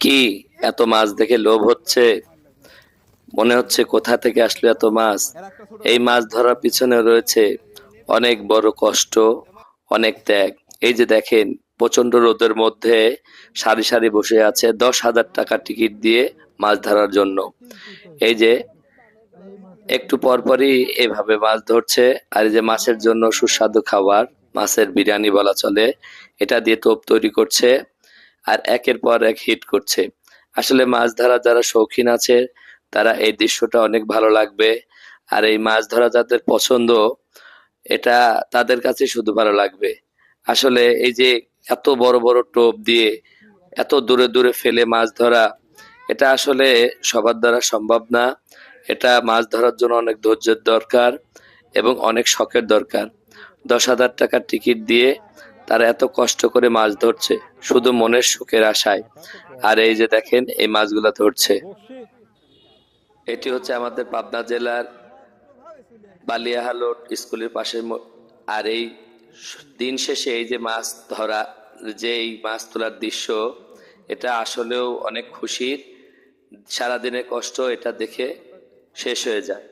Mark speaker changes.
Speaker 1: কি এত মাছ দেখে লোভ হচ্ছে? মনে হচ্ছে কোথা থেকে আসলো এত মাছ? এই মাছ ধরার পিছনে রয়েছে অনেক বড় কষ্ট, অনেক ত্যাগ। এই যে দেখেন প্রচণ্ড রোদের মধ্যে সারি সারি বসে আছে দশ হাজার টাকা টিকিট দিয়ে মাছ ধরার জন্য। এই যে একটু পরপরই এভাবে মাছ ধরছে, আর এই যে মাছের জন্য সুস্বাদু খাবার, মাছের বিরিয়ানি বলা চলে, এটা দিয়ে তোপ তৈরি করছে। আর একের পর এক হিট করছে। আসলে মাছ ধরা যারা শৌখিন আছে, তারা এই দৃশ্যটা অনেক ভালো লাগবে। আর এই মাছ ধরা যাদের পছন্দ, এটা তাদের কাছে শুধু ভালো লাগবে। আসলে এই যে এত বড় বড় টোপ দিয়ে এত দূরে দূরে ফেলে মাছ ধরা, এটা আসলে সবার দ্বারা সম্ভব না। এটা মাছ ধরার জন্য অনেক ধৈর্যের দরকার এবং অনেক শখের দরকার। দশ হাজার টাকার টিকিট দিয়ে তারা এত কষ্ট করে মাছ ধরছে, শুধু মনের সুখের আশায়। আর এই যে দেখেন, এই মাছগুলা ধরছে। এটি হচ্ছে আমাদের পাবনা জেলার বালিয়াহালোট স্কুলের পাশে আর এই দিন শেষে এই যে মাছ ধরা, যে এই মাছ তোলার দৃশ্য, এটা আসলেও অনেক খুশির। সারাদিনের কষ্ট এটা দেখে শেষ হয়ে যায়।